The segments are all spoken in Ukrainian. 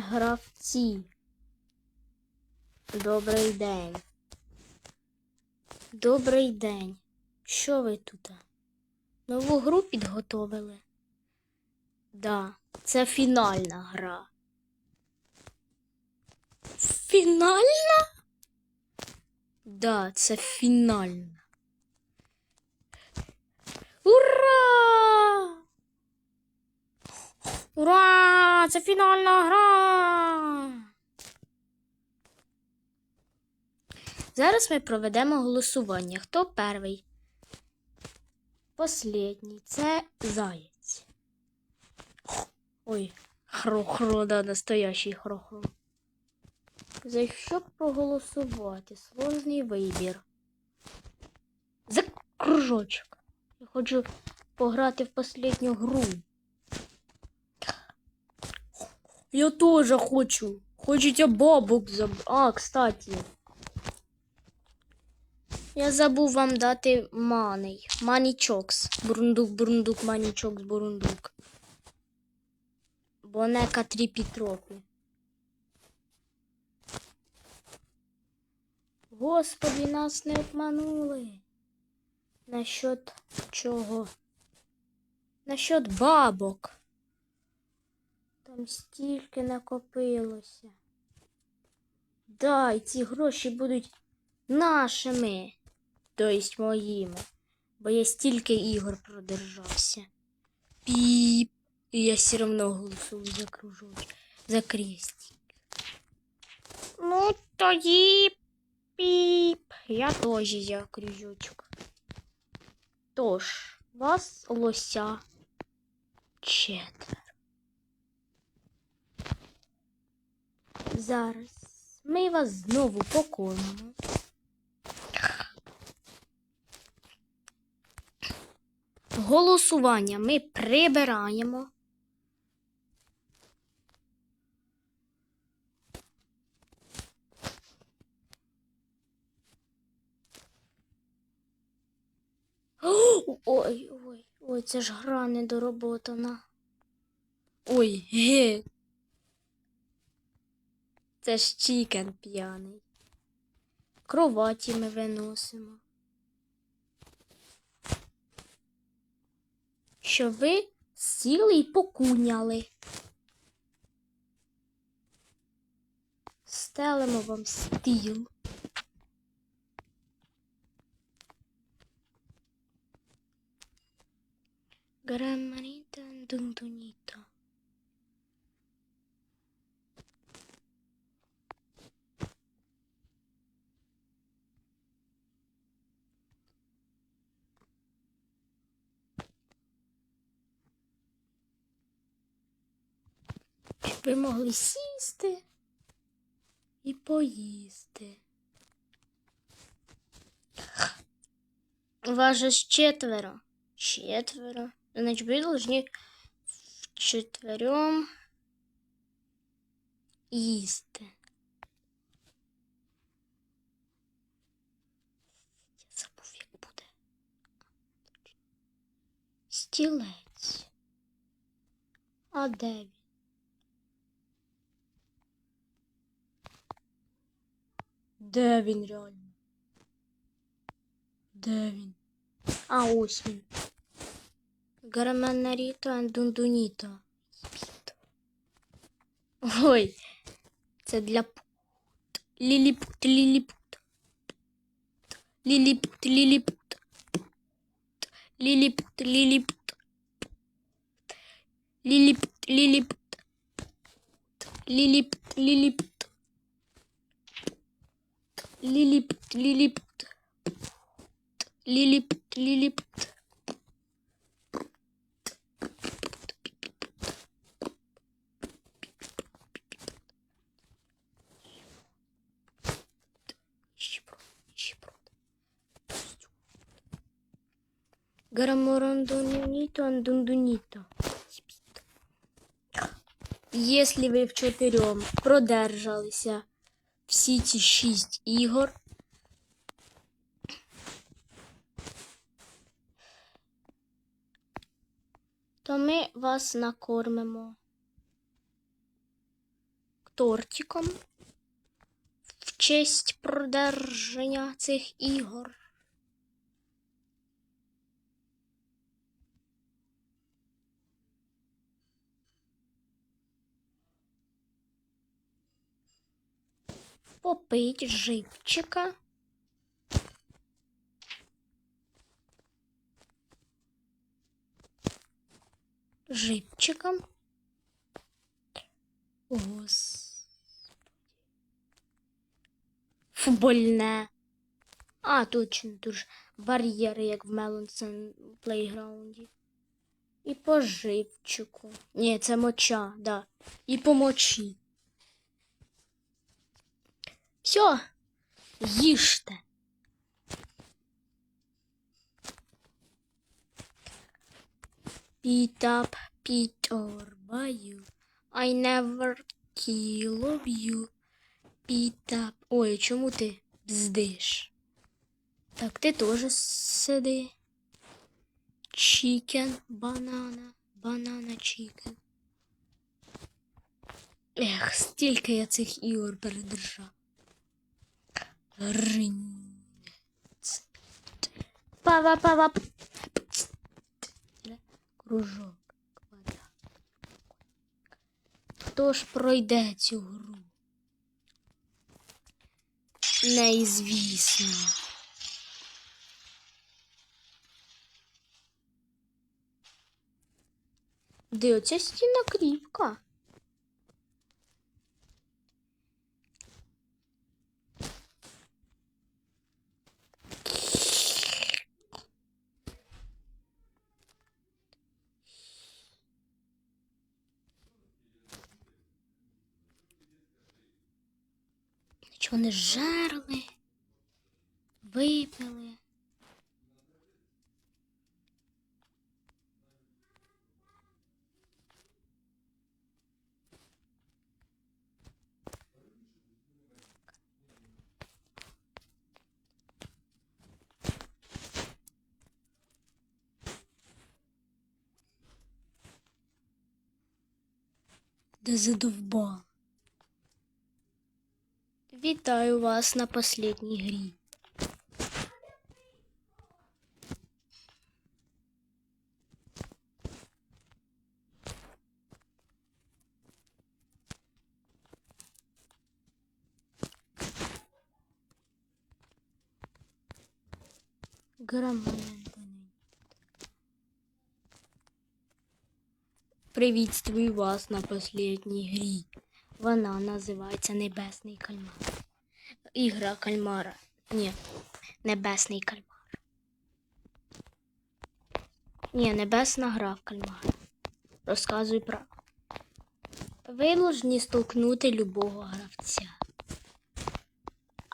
Гравці. Добрий день. Добрий день. Що ви тут? Нову гру підготовили? Да, це фінальна гра. Фінальна? Да, це фінальна. Це фінальна гра! Зараз ми проведемо голосування. Хто перший? Послідній. Це заєць. Ой, хро-хро, да, настоящий хро-хро. За що проголосувати? Сложний вибір. За кружочок. Я хочу пограти в останню гру. Я теж хочу. Хочете бабок заб... А, кстати. Я забув вам дати маний. Манічокс. Бурундук, бурундук, манічокс, бурундук. Бонека тріпітропі. Господи, нас не обманули. Насчет чого? Насчет бабок. Там стільки накопилося. Да, ці гроші будуть нашими, тобто моїми. Бо я стільки ігор продержався. Піп. І я все одно голосую за кружочок, за крестик. Ну, тоді піп. Я теж за кружочок. Тож, вас лося четверо. Зараз ми вас знову покормимо. Голосування ми прибираємо. Ой, ой, ой, це ж гра недороботана. Ой, ге. Це ж чікен п'яний. Кроваті ми виносимо. Що ви сіли і покуняли. Стелимо вам стіл. Граманіта дундуніта. Ви могли сісти і поїсти. Вас же четверо. Четверо. Значит, вы должны вчетвером їсти. Я забув, як буде. Стілець. А де Де він реально? Де він? А ось він. Гараманаріто андундуніто. Ой, це для пут. Ліліпут, ліліпут. Ліліпут, ліліпут. Ліліпут, ліліпут. Ліліпут, ліліпут. Ліліпут, ліліпут. Ліліпут, ліліпут. Ліліпут, ліліпут. Нищеброд, нищеброд. Гараморандунито, андундунито. Если ви вчотирьом продержалися всі ці шість ігор, то ми вас накормимо тортиком в честь продержання цих ігор. Попить живчика. Живчиком. Гос. Футбольне. А, точно, ж бар'єри, як в Мелонсен плейграунді. І по живчику. Ні, це моча, да. І по мочі. Все, їжте. Beat up Peter by you. I never kill of you. Beat up. Ой, чому ти бздиш? Так, ти теж сиди. Chicken, банана, банана, chicken. Ех, стільки я цих ігор передержав. Пава, пава. Кружок. Хто ж пройде цю гру? Неізвісно. Де оця стіна кріпка? Чи вони жерли, випили. Задовбал. Вітаю вас на последній грі. Громадянин. Привітствую вас на последній грі. Вона називається Небесний кальмар. Ігра кальмара. Ні, Небесний кальмар. Ні, небесна гра в кальмара. Розказуй про. Ви столкнути любого гравця.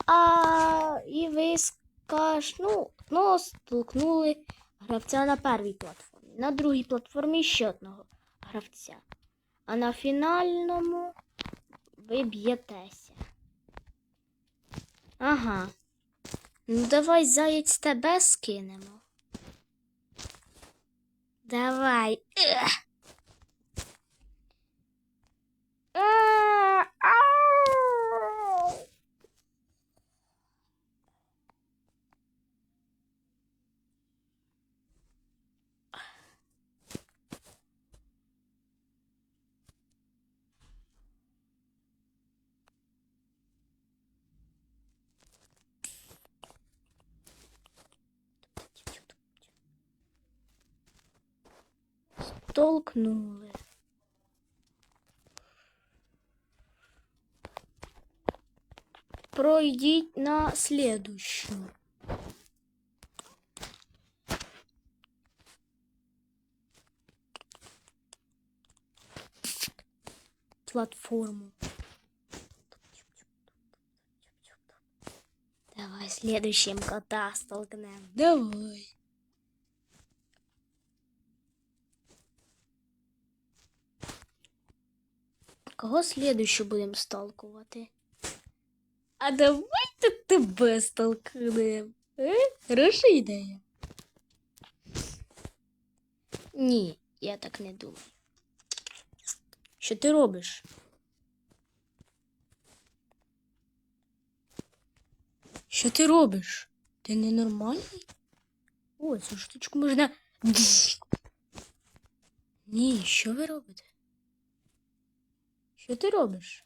А і ви скаж, ну, ну, столкнули гравця на першій платформі. На другій платформі ще одного гравця. А на фінальному ви б'єтеся. Ага. Ну давай заєць тебе скинемо. Давай. Ех. Толкнули. Пройдіть на следующую. Платформу. Давай следующим кота столкнем. Давай. Кого слідуючу будемо сталкувати? А давайте тебе сталкуємо, Е? Э, Хороша ідея. Ні, я так не думаю. Що ти робиш? Що ти робиш? Ти ненормальний? О, цю штучку можна. Ні, що ви робите? Що ти робиш?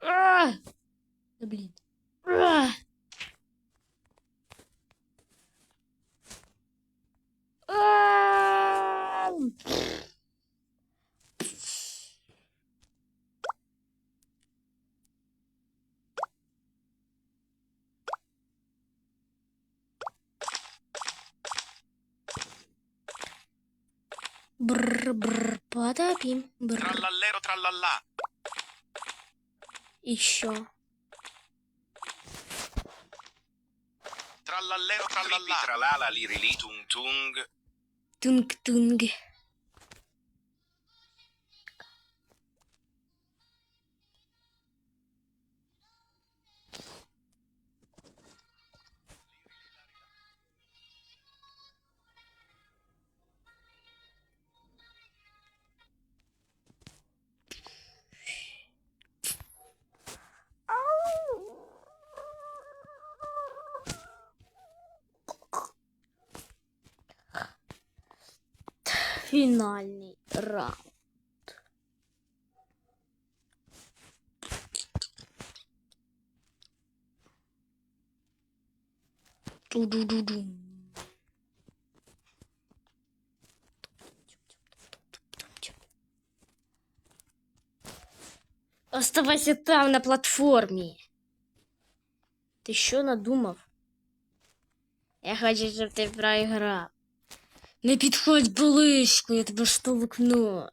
А! Да блін. А! А! Brr brr badabim brr. Trallallero trallallà. İşo. Trallallero trallallà. Tralala lirilitung tung. Tung tung. Фінальний раунд. Ту-ду-ду-ду. Оставайся там на платформі. Ти що надумав? Я хочу, щоб ти проіграв. Не підходь близько, я тебе штовхну.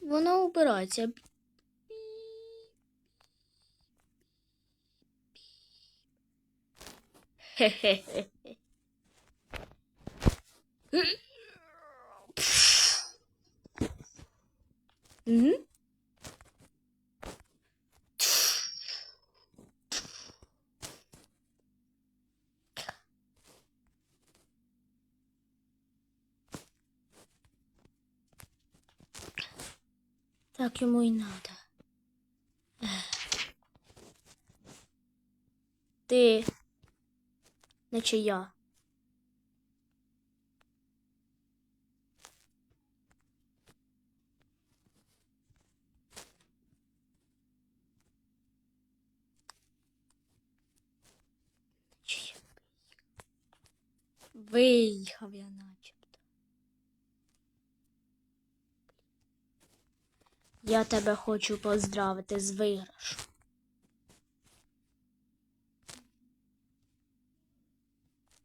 Вона убирається. Хе-хе-хе. Угу. Так йому й надо. Ти, наче я. Виїхав я начебто. Я тебе хочу поздравити з виграшем.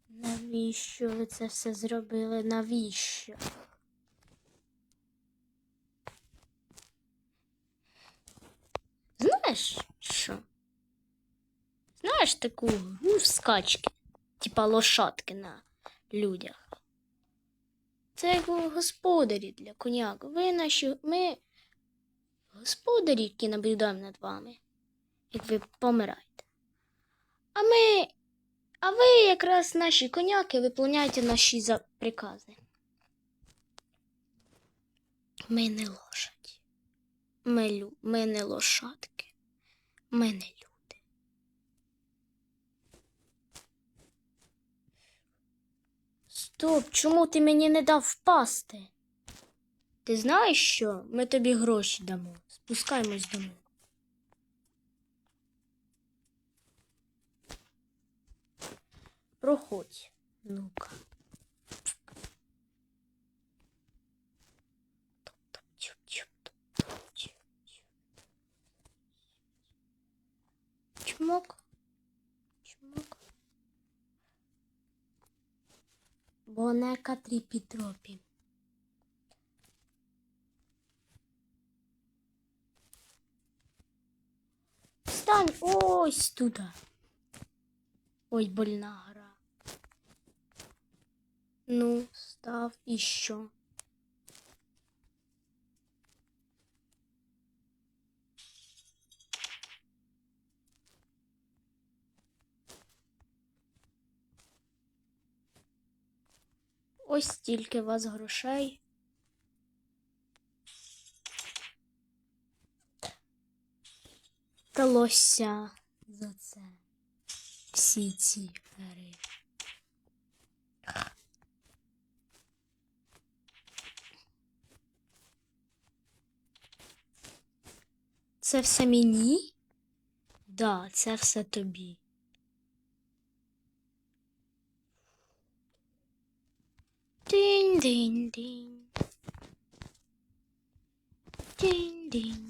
Навіщо ви це все зробили? Навіщо? Знаєш що? Знаєш таку в скачки, типа лошадки на людях. Це як господарі для коняк. Ви наші. Ми господарі, які наблюдаємо над вами, як ви помираєте. А ми. А ви якраз наші коняки виповняєте наші прикази. Ми не лошаді. Ми, лю... ми не лошадки. Ми не люди. Стоп, чому ти мені не дав впасти? Ти знаєш що? Ми тобі гроші дамо. Спускаємось до мене. Проходь, ну-ка. Чмок. Чмок. Бонека тріпі-тропі. Стань ось туди. Ой, больна гра. Ну, став і що? Ось стільки вас грошей. Та. за це. Всі ці гри. Це все мені? Да, це все тобі. Динь-динь-динь. Динь-динь-динь.